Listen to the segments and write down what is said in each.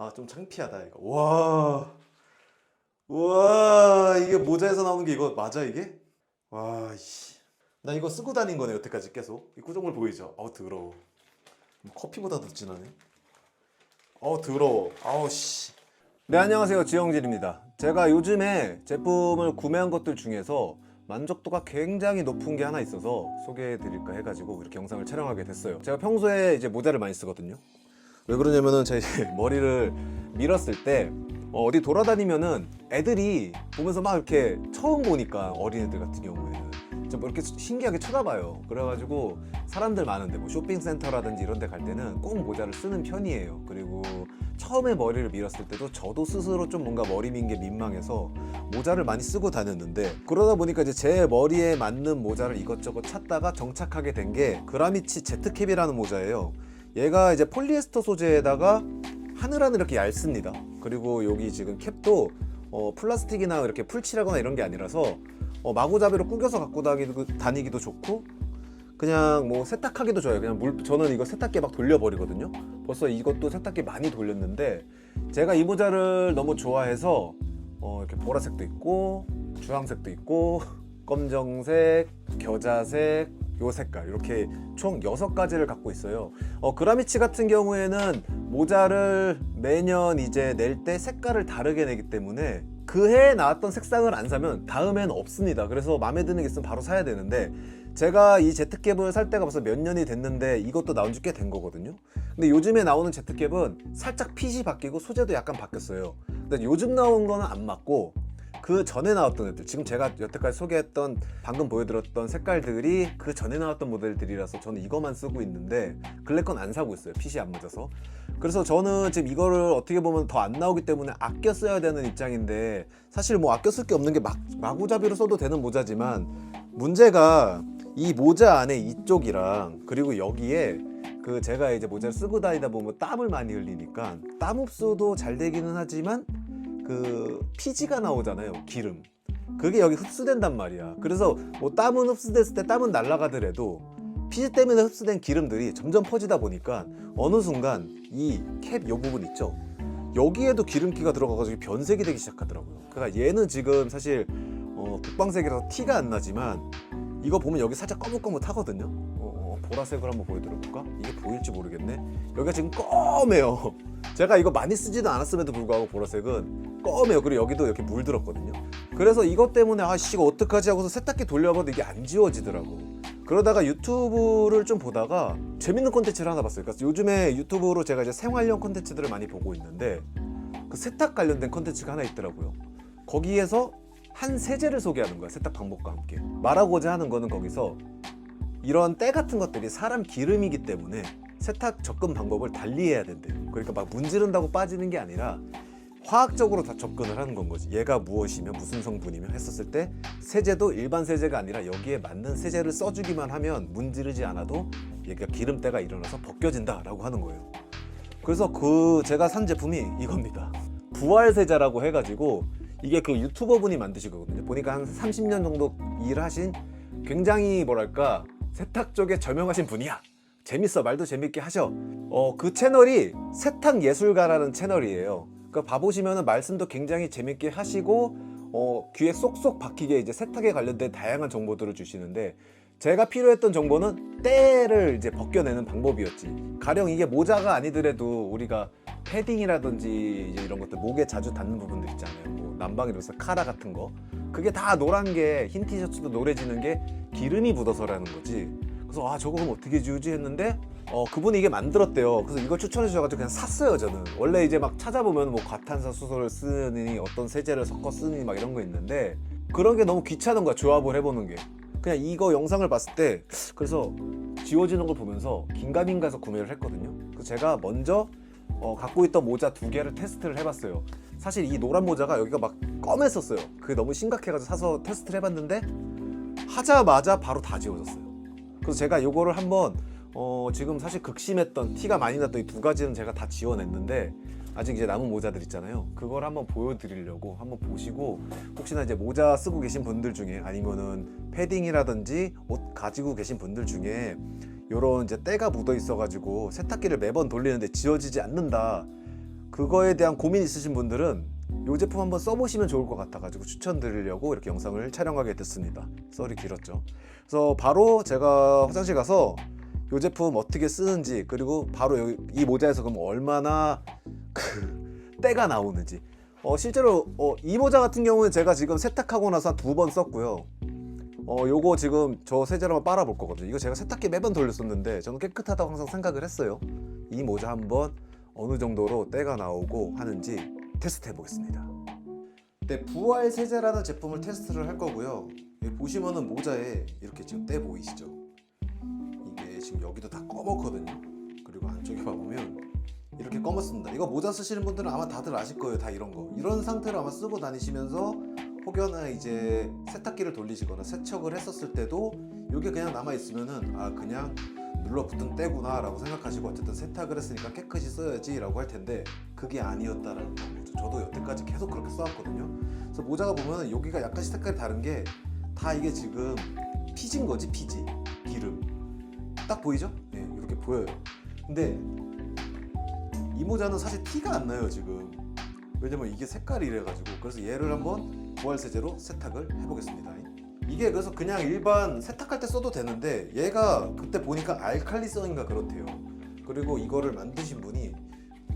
아 좀 창피하다 이거. 와, 와 이게 모자에서 나오는 게 이거 맞아 이게? 와, 씨. 나 이거 쓰고 다닌 거네 여태까지 계속. 이 구조물 보이죠? 아우 더러워. 뭐 커피보다 더 진하네. 어우 더러워. 아우 씨. 네 안녕하세요 지영진입니다. 제가 요즘에 제품을 구매한 것들 중에서 만족도가 굉장히 높은 게 하나 있어서 소개해 드릴까 해가지고 이렇게 영상을 촬영하게 됐어요. 제가 평소에 이제 모자를 많이 쓰거든요. 왜 그러냐면은 제 머리를 밀었을 때 어, 어디 돌아다니면은 애들이 보면서 막 이렇게 처음 보니까 어린애들 같은 경우에는 좀 이렇게 신기하게 쳐다봐요. 그래가지고 사람들 많은데 뭐 쇼핑센터라든지 이런 데 갈 때는 꼭 모자를 쓰는 편이에요. 그리고 처음에 머리를 밀었을 때도 저도 스스로 좀 뭔가 머리 민 게 민망해서 모자를 많이 쓰고 다녔는데 그러다 보니까 이제 제 머리에 맞는 모자를 이것저것 찾다가 정착하게 된 게 그라미치 제트캡이라는 모자예요. 얘가 이제 폴리에스터 소재에다가 하늘하늘 이렇게 얇습니다. 그리고 여기 지금 캡도 어, 플라스틱이나 이렇게 풀칠하거나 이런 게 아니라서 어, 마구잡이로 꾸겨서 갖고 다니기도, 다니기도 좋고 그냥 뭐 세탁하기도 좋아요. 그냥 물 저는 이거 세탁기 막 돌려버리거든요. 벌써 이것도 세탁기 많이 돌렸는데 제가 이 모자를 너무 좋아해서 어, 이렇게 보라색도 있고 주황색도 있고 검정색, 겨자색, 요 색깔 이렇게 총 여섯 가지를 갖고 있어요. 어, 그라미치 같은 경우에는 모자를 매년 이제 낼 때 색깔을 다르게 내기 때문에 그 해에 나왔던 색상을 안 사면 다음엔 없습니다. 그래서 마음에 드는 게 있으면 바로 사야 되는데 제가 이 제트캡을 살 때가 벌써 몇 년이 됐는데 이것도 나온 지 꽤 된 거거든요. 근데 요즘에 나오는 제트캡은 살짝 핏이 바뀌고 소재도 약간 바뀌었어요. 근데 요즘 나온 거는 안 맞고 그 전에 나왔던 애들 지금 제가 여태까지 소개했던 방금 보여드렸던 색깔들이 그 전에 나왔던 모델들이라서 저는 이거만 쓰고 있는데 블랙 건안 사고 있어요 핏이 안 맞아서. 그래서 저는 지금 이거를 어떻게 보면 더 안 나오기 때문에 아껴 써야 되는 입장인데 사실 뭐 아껴 쓸 게 없는 게 막, 마구잡이로 써도 되는 모자지만 문제가 이 모자 안에 이쪽이랑 그리고 여기에 그 제가 이제 모자를 쓰고 다니다 보면 땀을 많이 흘리니까 땀 흡수도 잘 되기는 하지만 그 피지가 나오잖아요 기름. 그게 여기 흡수된단 말이야. 그래서 뭐 땀은 흡수됐을 때 땀은 날아가더라도 피지 때문에 흡수된 기름들이 점점 퍼지다 보니까 어느 순간 이 캡 요 부분 있죠? 여기에도 기름기가 들어가가지고 변색이 되기 시작하더라고요. 그러니까 얘는 지금 사실 어, 국방색이라서 티가 안 나지만 이거 보면 여기 살짝 거뭇거뭇하거든요? 어, 어, 보라색을 한번 보여드려볼까? 이게 보일지 모르겠네. 여기가 지금 검해요 제가 이거 많이 쓰지도 않았음에도 불구하고 보라색은 검해요. 그리고 여기도 이렇게 물들었거든요. 그래서 이것 때문에 아씨 이거 어떡하지 하고서 세탁기 돌려봐도 이게 안 지워지더라고. 그러다가 유튜브를 좀 보다가 재밌는 콘텐츠를 하나 봤어요. 그러니까 요즘에 유튜브로 제가 이제 생활용 콘텐츠들을 많이 보고 있는데 그 세탁 관련된 콘텐츠가 하나 있더라고요. 거기에서 한 세제를 소개하는 거야. 세탁 방법과 함께. 말하고자 하는 거는 거기서 이런 때 같은 것들이 사람 기름이기 때문에 세탁 접근 방법을 달리 해야 된대요. 그러니까 막 문지른다고 빠지는 게 아니라 화학적으로 다 접근을 하는 건 거지. 얘가 무엇이며 무슨 성분이며 했었을 때 세제도 일반 세제가 아니라 여기에 맞는 세제를 써주기만 하면 문지르지 않아도 얘가 기름때가 일어나서 벗겨진다라고 하는 거예요. 그래서 그 제가 산 제품이 이겁니다. 부활 세제라고 해가지고 이게 그 유튜버 분이 만드시거든요. 보니까 한 30년 정도 일하신 굉장히 뭐랄까 세탁 쪽에 저명하신 분이야. 재밌어 말도 재밌게 하셔. 어 그 채널이 세탁 예술가라는 채널이에요. 그 봐보시면은 말씀도 굉장히 재밌게 하시고 어 귀에 쏙쏙 박히게 이제 세탁에 관련된 다양한 정보들을 주시는데 제가 필요했던 정보는 때를 이제 벗겨내는 방법이었지. 가령 이게 모자가 아니더라도 우리가 패딩이라든지 이런 것들 목에 자주 닿는 부분들 있잖아요. 뭐 난방이로서 카라 같은 거. 그게 다 노란 게 흰 티셔츠도 노래지는 게 기름이 묻어서라는 거지. 그래서 아 저거 그럼 어떻게 지우지 했는데 어 그분이 이게 만들었대요. 그래서 이걸 추천해 주셔가지고 그냥 샀어요 저는. 원래 이제 막 찾아보면 뭐 과탄산 수소를 쓰니 어떤 세제를 섞어 쓰니 막 이런 거 있는데 그런 게 너무 귀찮은 거야 조합을 해보는 게. 그냥 이거 영상을 봤을 때 그래서 지워지는 걸 보면서 긴가민가해서 구매를 했거든요. 그래서 제가 먼저 어, 갖고 있던 모자 두 개를 테스트를 해봤어요. 사실 이 노란 모자가 여기가 막 검했었어요. 그게 너무 심각해가지고 사서 테스트를 해봤는데 하자마자 바로 다 지워졌어요. 그래서 제가 이거를 한번 어, 지금 사실 극심했던 티가 많이 났던 이 두 가지는 제가 다 지워냈는데 아직 이제 남은 모자들 있잖아요. 그걸 한번 보여드리려고 한번 보시고 혹시나 이제 모자 쓰고 계신 분들 중에 아니면은 패딩이라든지 옷 가지고 계신 분들 중에 요런 이제 때가 묻어 있어가지고 세탁기를 매번 돌리는데 지워지지 않는다. 그거에 대한 고민 있으신 분들은 이 제품 한번 써보시면 좋을 것 같아가지고 추천드리려고 이렇게 영상을 촬영하게 됐습니다. 썰이 길었죠. 그래서 바로 제가 화장실 가서 이 제품 어떻게 쓰는지 그리고 바로 여기 이 모자에서 그럼 얼마나 그 때가 나오는지 어, 실제로 어, 이 모자 같은 경우는 제가 지금 세탁하고 나서 한 두 번 썼고요. 어, 요거 지금 저 세제로 한번 빨아볼 거거든요. 이거 제가 세탁기 매번 돌렸었는데 저는 깨끗하다고 항상 생각을 했어요. 이 모자 한번 어느 정도로 때가 나오고 하는지 테스트 해보겠습니다. 네, 부활 세제라는 제품을 테스트를 할 거고요. 여기 보시면은 모자에 이렇게 지금 때 보이시죠? 이게 지금 여기도 다 검었거든요. 그리고 안쪽에 봐보면 이렇게 검었습니다. 이거 모자 쓰시는 분들은 아마 다들 아실 거예요. 다 이런 거. 이런 상태로 아마 쓰고 다니시면서 혹여나 이제 세탁기를 돌리시거나 세척을 했었을 때도 이게 그냥 남아 있으면은 아 그냥 눌러붙은 때구나 라고 생각하시고 어쨌든 세탁을 했으니까 깨끗이 써야지 라고 할 텐데 그게 아니었다라는 거죠. 저도 여태까지 계속 그렇게 써왔거든요. 그래서 모자가 보면 여기가 약간씩 색깔이 다른 게 다 이게 지금 피진 거지 피지 기름 딱 보이죠? 네 이렇게 보여요. 근데 이 모자는 사실 티가 안 나요 지금 왜냐면 이게 색깔이 이래가지고 그래서 얘를 한번 부활 세제로 세탁을 해보겠습니다 이게 그래서 그냥 일반 세탁할 때 써도 되는데 얘가 그때 보니까 알칼리성인가 그렇대요. 그리고 이거를 만드신 분이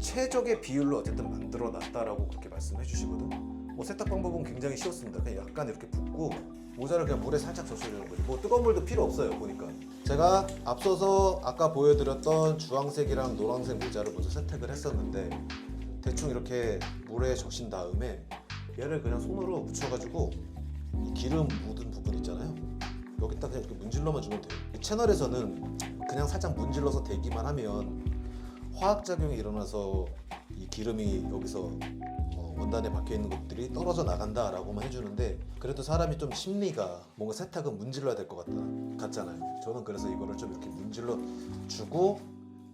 최적의 비율로 어쨌든 만들어 놨다라고 그렇게 말씀해 주시거든. 뭐 세탁 방법은 굉장히 쉬웠습니다. 그냥 약간 이렇게 붓고 모자를 그냥 물에 살짝 젖혀주는 거지 뭐 뜨거운 물도 필요 없어요 보니까. 제가 앞서서 아까 보여드렸던 주황색이랑 노란색 모자를 먼저 세탁을 했었는데 대충 이렇게 물에 적신 다음에 얘를 그냥 손으로 묻혀가지고 이 기름 묻은 부분 있잖아요 여기다 그냥 이렇게 문질러만 주면 돼요 이 채널에서는 그냥 살짝 문질러서 대기만 하면 화학작용이 일어나서 이 기름이 여기서 어, 원단에 박혀 있는 것들이 떨어져 나간다라고만 해주는데 그래도 사람이 좀 심리가 뭔가 세탁은 문질러야 될 것 같다 같잖아요. 저는 그래서 이거를 좀 이렇게 문질러 주고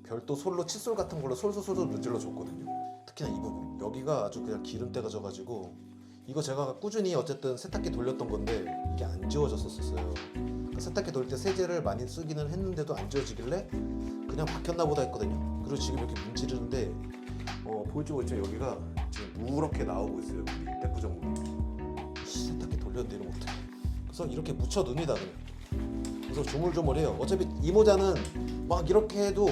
별도 솔로 칫솔 같은 걸로 솔솔솔솔 문질러 줬거든요. 특히나 이 부분 여기가 아주 그냥 기름때가 져가지고 이거 제가 꾸준히 어쨌든 세탁기 돌렸던 건데 이게 안 지워졌었어요. 그 세탁기 돌릴 때 세제를 많이 쓰기는 했는데도 안 지워지길래 그냥 박혔나 보다 했거든요. 그리고 지금 이렇게 문지르는데 어, 보일지 모르겠죠? 여기가 지금 누렇게 나오고 있어요 때꾸정 물이 씨, 세탁기 돌렸는데 이러면 어떡해. 그래서 이렇게 묻혀 둡니다 그냥. 그래서 조물조물해요. 어차피 이 모자는 막 이렇게 해도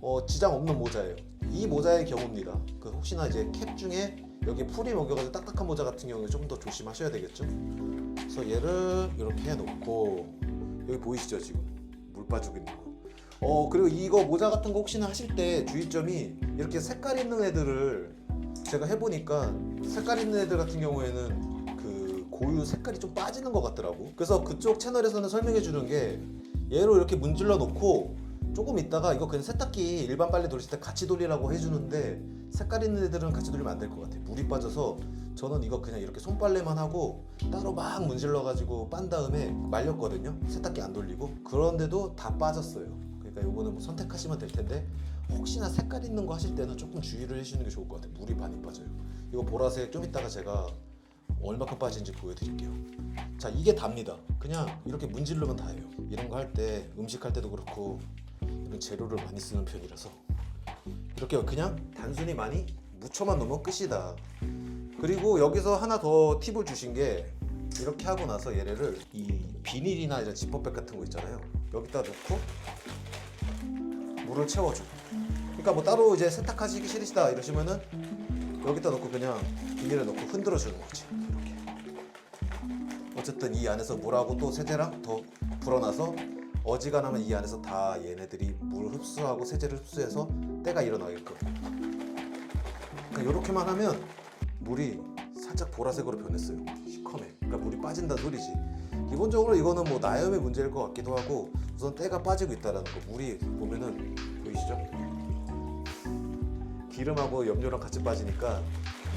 어, 지장 없는 모자예요. 이 모자의 경우입니다. 그 혹시나 이제 캡 중에 여기 풀이 먹여가지고 딱딱한 모자 같은 경우에 좀 더 조심하셔야 되겠죠? 그래서 얘를 이렇게 해놓고 여기 보이시죠 지금? 물 빠지고 있는 거. 어 그리고 이거 모자 같은 거 혹시나 하실 때 주의점이 이렇게 색깔 있는 애들을 제가 해보니까 색깔 있는 애들 같은 경우에는 그 고유 색깔이 좀 빠지는 것 같더라고. 그래서 그쪽 채널에서는 설명해 주는 게 얘로 이렇게 문질러 놓고 조금 있다가 이거 그냥 세탁기 일반 빨래 돌릴 때 같이 돌리라고 해주는데 색깔 있는 애들은 같이 돌리면 안 될 것 같아 물이 빠져서 저는 이거 그냥 이렇게 손빨래만 하고 따로 막 문질러 가지고 빤 다음에 말렸거든요. 세탁기 안 돌리고. 그런데도 다 빠졌어요. 그러니까 요거는 뭐 선택하시면 될 텐데 혹시나 색깔 있는 거 하실 때는 조금 주의를 해주는 게 좋을 것 같아요. 물이 많이 빠져요. 이거 보라색 좀 이따가 제가 얼마큼 빠진지 보여드릴게요. 자 이게 답니다. 그냥 이렇게 문지르면 다예요. 이런 거 할 때 음식 할 때도 그렇고 이런 재료를 많이 쓰는 편이라서 이렇게 그냥 단순히 많이 묻혀만 놓으면 끝이다. 그리고 여기서 하나 더 팁을 주신 게 이렇게 하고 나서 얘네를 이 비닐이나 이런 지퍼백 같은 거 있잖아요. 여기다 놓고 물을 채워줘. 그러니까 뭐 따로 이제 세탁하시기 싫으시다 이러시면은 여기다 놓고 그냥 비닐에 넣고 흔들어 주는 거지 이렇게. 어쨌든 이 안에서 물하고 또 세제랑 더 불어나서 어지간하면 이 안에서 다 얘네들이 물 흡수하고 세제를 흡수해서 때가 일어나게끔 그러니까 이렇게만 하면 물이 살짝 보라색으로 변했어요 시커매 그러니까 물이 빠진다 소리지 기본적으로 이거는 뭐 나염의 문제일 것 같기도 하고 우선 때가 빠지고 있다라는 거 물이 보면은 보이시죠? 기름하고 염료랑 같이 빠지니까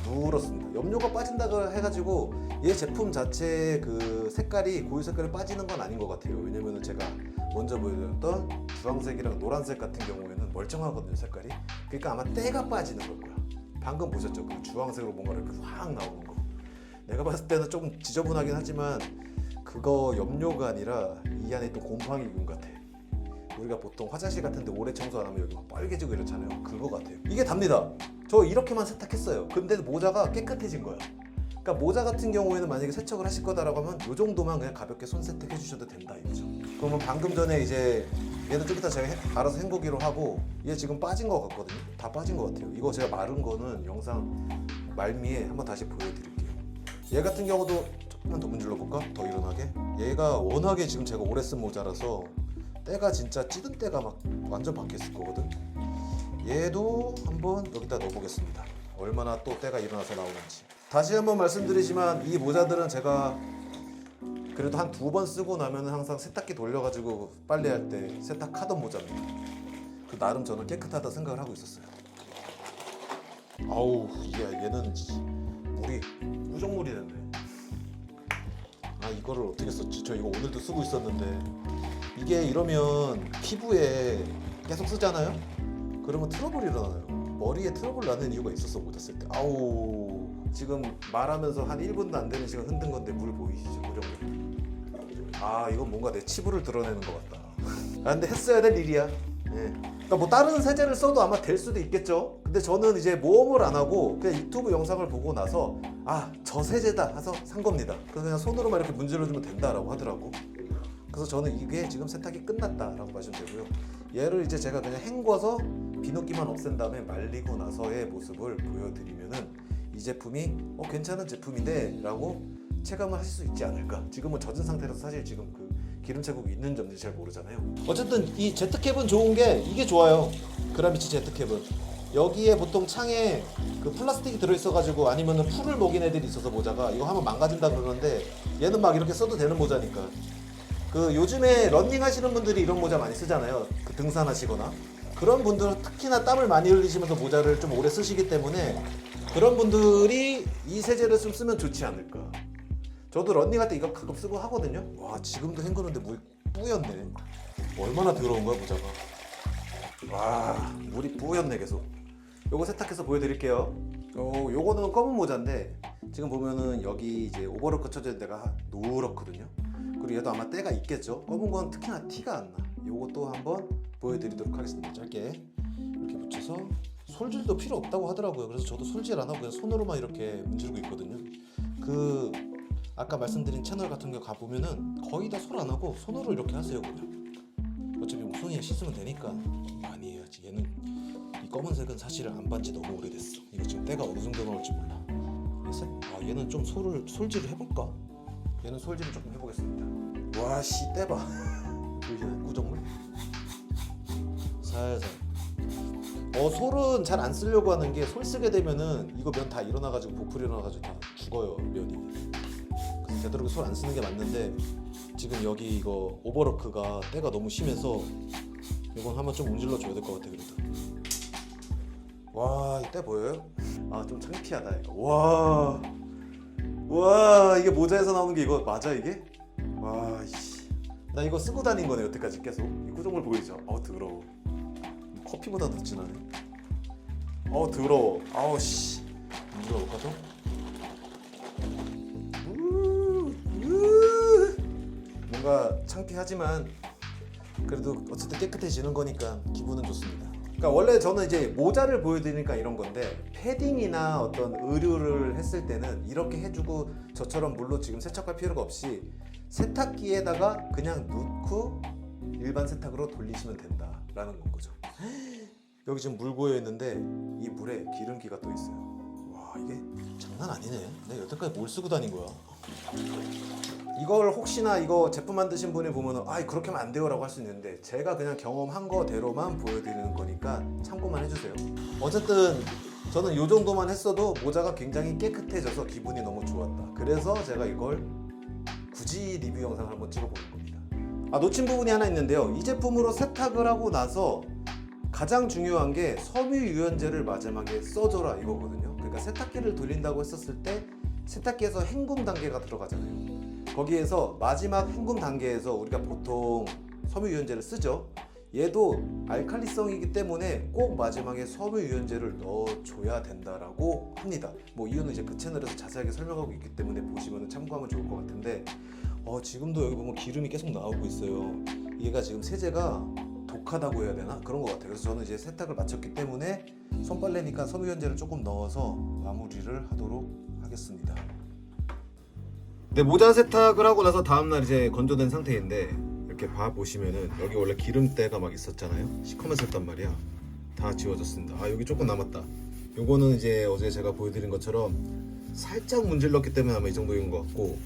누렇습니다. 염료가 빠진다고 해가지고 얘 제품 자체 그 색깔이 고유 색깔이 빠지는 건 아닌 것 같아요. 왜냐면은 제가 먼저 보여드렸던 주황색이랑 노란색 같은 경우에는 멀쩡하거든요 색깔이. 그러니까 아마 때가 빠지는 걸 거야. 방금 보셨죠? 그 주황색으로 뭔가 이렇게 확 나오는 거. 내가 봤을 때는 조금 지저분하긴 하지만 그거 염료가 아니라 이 안에 있던 곰팡이균 같아. 우리가 보통 화장실 같은데 오래 청소 안 하면 여기 막 빨개지고 이렇잖아요. 그거 같아요. 이게 답니다. 저 이렇게만 세탁했어요. 근데 모자가 깨끗해진 거야. 그러니까 모자 같은 경우에는 만약에 세척을 하실 거다라고 하면 이 정도만 그냥 가볍게 손 세탁해 주셔도 된다 이거죠. 그러면 방금 전에 이제 얘는 좀 이따 제가 해- 알아서 헹구기로 하고 얘 지금 빠진 거 같거든요. 다 빠진 거 같아요. 이거 제가 마른 거는 영상 말미에 한번 다시 보여드릴게요. 얘 같은 경우도 조금만 더 문질러 볼까? 더 일어나게. 얘가 워낙에 지금 제가 오래 쓴 모자라서 때가 진짜 찌든 때가 막 완전 바뀌었을 거거든. 얘도 한번 여기다 넣어보겠습니다. 얼마나 또 때가 일어나서 나오는지. 다시 한번 말씀드리지만 이 모자들은 제가 그래도 한 두 번 쓰고 나면 항상 세탁기 돌려가지고 빨래할 때 세탁하던 모자입니다. 그 나름 저는 깨끗하다 생각을 하고 있었어요. 아우 이게 얘는 지- 물이 우정물이 됐네. 아 이거를 어떻게 썼지? 저 이거 오늘도 쓰고 있었는데 이게 이러면 피부에 계속 쓰잖아요. 그러면 트러블이 일어나요. 머리에 트러블 나는 이유가 있었어 쓸 때. 아우 지금 말하면서 한 1분도 안 되는 시간 흔든 건데 물 보이시죠? 우정물. 아 이건 뭔가 내 치부를 드러내는 것 같다. 아 근데 했어야 될 일이야. 예. 그러니까 뭐 다른 세제를 써도 아마 될 수도 있겠죠. 근데 저는 이제 모험을 안 하고 그냥 유튜브 영상을 보고 나서 아 저 세제다 해서 산 겁니다. 그래서 그냥 손으로만 이렇게 문질러주면 된다라고 하더라고. 그래서 저는 이게 지금 세탁이 끝났다라고 보시면 되고요. 얘를 이제 제가 그냥 헹궈서 비누기만 없앤 다음에 말리고 나서의 모습을 보여드리면은 이 제품이 어 괜찮은 제품인데라고 체감을 하실 수 있지 않을까. 지금은 젖은 상태라서 사실 지금 그 기름 제국이 있는 점인지 잘 모르잖아요. 어쨌든 이 제트캡은 좋은 게 이게 좋아요. 그라미치 제트캡은 여기에 보통 창에 그 플라스틱이 들어있어가지고 아니면은 풀을 먹인 애들이 있어서 모자가 이거 하면 망가진다 그러는데 얘는 막 이렇게 써도 되는 모자니까 그 요즘에 런닝 하시는 분들이 이런 모자 많이 쓰잖아요. 그 등산하시거나 그런 분들은 특히나 땀을 많이 흘리시면서 모자를 좀 오래 쓰시기 때문에 그런 분들이 이 세제를 좀 쓰면 좋지 않을까. 저도 런닝 할 때 이거 가끔 쓰고 하거든요. 와 지금도 헹구는데 물이 뿌였네. 얼마나 더러운 거야 모자가. 와 물이 뿌였네 계속. 요거 세탁해서 보여드릴게요. 요 요거는 검은 모자인데 지금 보면은 여기 이제 오버로크 있는 데가 노랗거든요. 그리고 얘도 아마 때가 있겠죠. 검은 건 특히나 티가 안 나. 요것도 한번 보여드리도록 하겠습니다. 짧게 이렇게 붙여서 솔질도 필요 없다고 하더라고요. 그래서 저도 솔질 안 하고 그냥 손으로만 이렇게 문지르고 있거든요. 그 아까 말씀드린 채널 같은 거 가보면은 거의 다솔안 하고 손으로 이렇게 하세요 그냥. 어차피 뭐 손이 씻으면 되니까 많이 해야지. 얘는 이 검은색은 사실 안 반 지 너무 오래됐어. 이거 지금 때가 어느 정도 나올지 몰라. 색? 아 얘는 좀 솔을 솔질을 해볼까? 얘는 솔질을 조금 해보겠습니다. 와씨 때봐. 보이시나요? 구정물? 살살. 어 솔은 잘 안 쓰려고 하는 게 솔 쓰게 되면은 이거 면 다 일어나가지고 보풀 일어나가지고 다 죽어요 면이. 되도록 솔안 쓰는 게 맞는데 지금 여기 이거 오버로크가 때가 너무 심해서 이건 한번 좀 문질러 줘야 될 것 같아 그래도. 와, 이때 보여요? 아, 좀 창피하다 이거. 와, 와, 이게 모자에서 나오는 게 이거 맞아 이게? 와, 씨. 나 이거 쓰고 다닌 거네 여태까지 계속. 이 구조물 보이죠? 어 더러워. 커피보다 더 진하네. 어 더러워. 아우 씨. 문질러 볼까 좀? 뭔가 창피하지만 그래도 어쨌든 깨끗해지는 거니까 기분은 좋습니다. 그러니까 원래 저는 이제 모자를 보여드리니까 이런 건데 패딩이나 어떤 의류를 했을 때는 이렇게 해주고 저처럼 물로 지금 세척할 필요가 없이 세탁기에다가 그냥 넣고 일반 세탁으로 돌리시면 된다라는 건 거죠. 여기 지금 물 고여 있는데 이 물에 기름기가 또 있어요. 와 이게 장난 아니네. 내가 여태까지 뭘 쓰고 다닌 거야? 이걸 혹시나 이거 제품 만드신 분이 보면은 아 그렇게 하면 안 돼요 라고 할 수 있는데 제가 그냥 경험한 거대로만 보여드리는 거니까 참고만 해주세요. 어쨌든 저는 이 정도만 했어도 모자가 굉장히 깨끗해져서 기분이 너무 좋았다. 그래서 제가 이걸 굳이 리뷰 영상을 한번 찍어보는 겁니다. 아 놓친 부분이 하나 있는데요. 이 제품으로 세탁을 하고 나서 가장 중요한 게 섬유 유연제를 마지막에 써줘라 이거거든요. 그러니까 세탁기를 돌린다고 했었을 때 세탁기에서 헹굼 단계가 들어가잖아요. 거기에서 마지막 헹굼 단계에서 우리가 보통 섬유 유연제를 쓰죠. 얘도 알칼리성이기 때문에 꼭 마지막에 섬유 유연제를 넣어줘야 된다라고 합니다. 뭐 이유는 이제 그 채널에서 자세하게 설명하고 있기 때문에 보시면 참고하면 좋을 것 같은데 어, 지금도 여기 보면 기름이 계속 나오고 있어요. 얘가 지금 세제가 부족하다고 해야 되나 그런 것 같아요. 그래서 저는 이제 세탁을 마쳤기 때문에 손빨래니까 섬유유연제를 조금 넣어서 마무리를 하도록 하겠습니다. 네 모자 세탁을 하고 나서 다음날 이제 건조된 상태인데 이렇게 봐 보시면은 여기 원래 기름때가 막 있었잖아요. 시커맸었단 말이야. 다 지워졌습니다. 아 여기 조금 남았다. 요거는 이제 어제 제가 보여드린 것처럼 살짝 문질렀기 때문에 아마 이 정도인 것 같고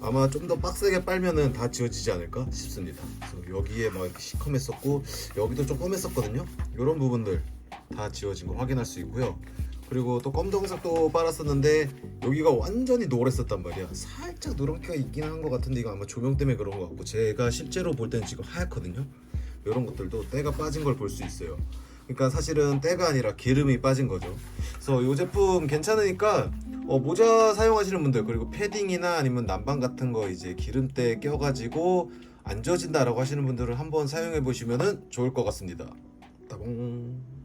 아마 좀 더 빡세게 빨면은 다 지워지지 않을까 싶습니다. 그래서 여기에 막 시커맸었고 여기도 좀 검했었거든요. 이런 부분들 다 지워진 거 확인할 수 있고요. 그리고 또 검정색도 빨았었는데 여기가 완전히 노랬었단 말이야. 살짝 누런기가 있긴 한 것 같은데 이거 아마 조명 때문에 그런 것 같고 제가 실제로 볼 때는 지금 하얗거든요. 이런 것들도 때가 빠진 걸 볼 수 있어요. 그러니까 사실은 때가 아니라 기름이 빠진 거죠. 그래서 이 제품 괜찮으니까 어, 모자 사용하시는 분들 그리고 패딩이나 아니면 난방 같은 거 이제 기름때 껴가지고 안 젖진다라고 하시는 분들은 한번 사용해 보시면은 좋을 것 같습니다. 따봉.